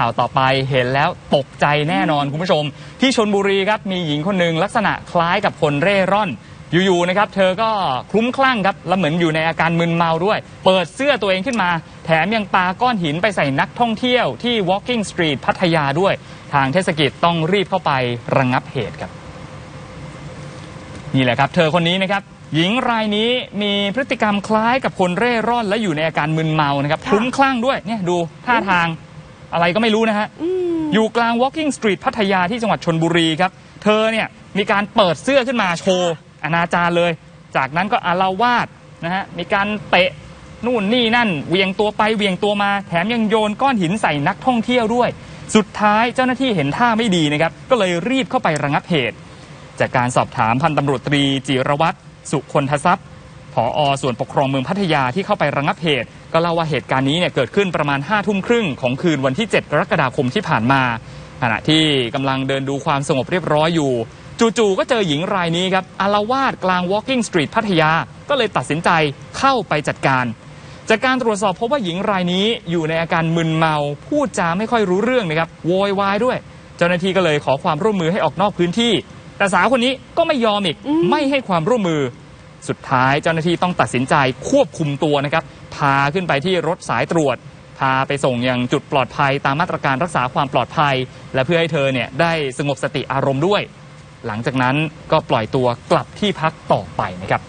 ข่าวต่อไปเห็นแล้วตกใจแน่นอนคุณผู้ชม ที่ชนบุรีครับมีหญิงคนหนึ่งลักษณะคล้ายกับคนเร่ร่อน อยู่ๆนะครับเธอก็คลุ้มคลั่งครับแล้วเหมือนอยู่ในอาการมึนเมาด้วย เปิดเสื้อตัวเองขึ้นมา แถมยังปาก้อนหินไปใส่นักท่องเที่ยวที่ Walking Street พัทยาด้วย ทางเทศกิจต้องรีบเข้าไประงงับเหตุครับนี่แหละครับเธอคนนี้นะครับหญิงรายนี้มีพฤติกรรมคล้ายกับคนเร่ร่อน และอยู่ในอาการมึนเมานะครับค่ะคลุ้มคลั่งด้วยเนี่ยดูท่าทาง อะไรก็ไม่รู้นะฮะอืมอยู่กลาง Walking Street พัทยาที่จังหวัดชนบุรีครับ เธอเนี่ยมีการเปิดเสื้อขึ้นมาโชว์อนาจารเลย จากนั้นก็อาละวาดนะฮะ มีการเตะนู่นนี่นั่นเหวียงตัวไปเหวียงตัวมา แถมยังโยนก้อนหินใส่นักท่องเที่ยวด้วย สุดท้ายเจ้าหน้าที่เห็นท่าไม่ดีนะครับ ก็เลยรีบเข้าไประงับเหตุ จากการสอบถามพันตำรวจตรีจิรวัตรสุคนทรัพย์ ผอส่วนปกครองเมืองพัทยาที่เข้าไประงับเหตุ ก็เล่าว่าเหตุการณ์นี้เนี่ยเกิดขึ้นประมาณ5้าทุ่มครึ่งของคืนวันที่ 7 กรกฎาคมที่ผ่านมา ขณะที่กำลังเดินดูความสงบเรียบร้อยอยู่ จู่ๆก็เจอหญิงรายนี้ครับอารวาสกลาง Walking Street พัทยาก็เลยตัดสินใจเข้าไปจัดการจากการตรวจสอบพบว่าหญิงรายนี้อยู่ในอาการมึนเมา พูดจาไม่ค่อยรู้เรื่องนะครับโวยวายด้วย เจ้าหน้าที่ก็เลยขอความร่วมมือให้ออกนอกพื้นที่ แต่สาวคนนี้ก็ไม่ยอมอีกอืมไม่ให้ความร่วมมือ สุดท้ายเจ้าหน้าที่ต้องตัดสินใจควบคุมตัวนะครับ พาขึ้นไปที่รถสายตรวจ พาไปส่งยังจุดปลอดภัยตามมาตรการรักษาความปลอดภัย และเพื่อให้เธอเนี่ยได้สงบสติอารมณ์ด้วย หลังจากนั้นก็ปล่อยตัวกลับที่พักต่อไปนะครับ